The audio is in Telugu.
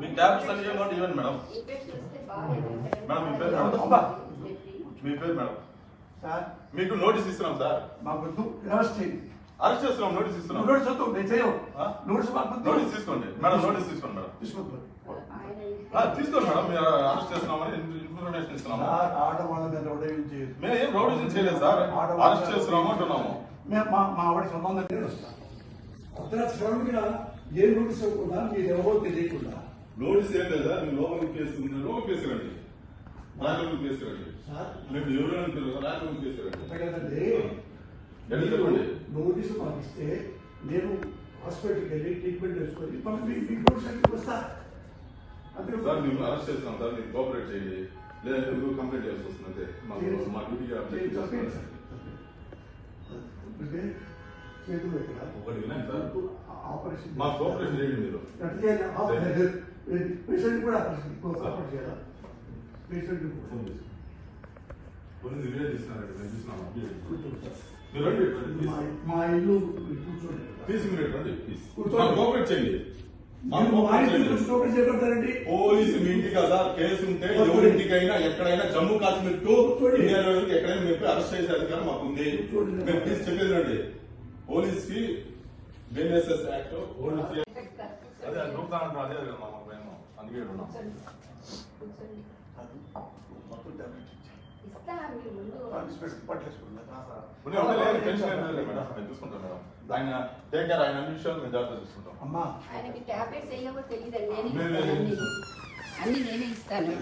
మీ ట్యాబ్స్ అన్ని ఇవ్వండి ఇవ్వండి మేడం. మేడం, మీ పేరు మేడం? అబ్బా. మీ పేరు మేడం. సార్. మీకు నోటీస్ ఇస్తున్నాం సార్. మాకు అరెస్ట్ చేయండి. అరెస్ట్ చేస్తున్నాం నోటీస్ ఇస్తున్నాం. నోటీస్ వద్దు నేను చేయవు? నోటీస్ మాకు. నోటీస్ తీసుకోండి. మేడం నోటీస్ తీసుకోండి మేడం. ఆ, తీసుకోండి మేడం. మీరు అరెస్ట్ చేస్తున్నామని ఇన్ఫర్మేషన్ ఇస్తున్నాము. సార్ చేయదు మేము ఏం రౌడీజం చేయలేదు సార్. అరెస్ట్ చేస్తున్నాము అంటున్నాము. మేము మా మా ఆవిడ సంబంధం లేదు. అర్ధరాత్రి శ్రవణిగా ఏ నోటీస్ ఇవ్వకుండా మీరు ఎవరో తెలియకుండా. నోటీస్ ఏం లేదా? మీరు లోపలికి కేసు లోపలికి కేసు రండి రాజలోకి కేసు రండి సార్. మీరు ఎవరైనా తెలుసు రాజలోకి కేసు రండి అంతే కదండి ఎక్కడ చెప్పండి? నోటీసు పంపిస్తే నేను హాస్పిటల్కి వెళ్ళి ట్రీట్మెంట్ చేసుకొని మళ్ళీ వస్తా. అంతే సార్ మేము అరెస్ట్ చేస్తాం సార్. మీరు కోఆపరేట్ చేయండి. లేదంటే మీరు కంప్లైంట్ చేయాల్సి వస్తుంది అంతే మాకు మా డ్యూటీకి చేస్తాం సార్. అంటే చేతులు ఎక్కడ? ఒకటి వినండి ఆపరేషన్ మా కోఆపరేషన్ చేయండి మీరు ఎట్లా చేయాలి? ఆపరేషన్ పేషెంట్ కూడా ఆపరేషన్ ఆపరేషన్ చేయాలా పేషెంట్ ఫోన్ చేసి కొన్ని వీడియో తీస్తున్నారండి మేము చూస్తున్నాం అప్డేట్ మీరు రండి రండి, మా please. మా ఇల్లు కూర్చోండి ప్లీజ్ మీరు రండి ప్లీజ్ కూర్చోండి. మాకు కోఆపరేట్ చేయండి మాకు మీరు మా కోఆపరేట్ ఇంటికి చేయండి. కూర్చోబెట్టి చెప్పండి పోలీసు మీ ఇంటి కదా కేసు ఉంటే ఎవరింటికైనా ఎక్కడైనా జమ్మూ కాశ్మీర్ టు చూడండి. ఇండియాలో ఎక్కడైనా మీరు అరెస్ట్ చేసే అధికారం మాకు ఉంది చూడండి. మేము ప్లీజ్ చెప్పేది రండి పోలీస్ కి BNSS act police అదే నూతన అంటారు అదే కదా మాకు భయం అందుకే ఉన్నాం ఆయన టేక్ కేర్ ఆయన అన్ని విషయాలు మేము జాగ్రత్త చూసుకుంటాం. అమ్మా. ఆయనకి టాబ్లెట్స్ వేయవో తెలియదండి. అన్ని. నేనే ఇస్తాను.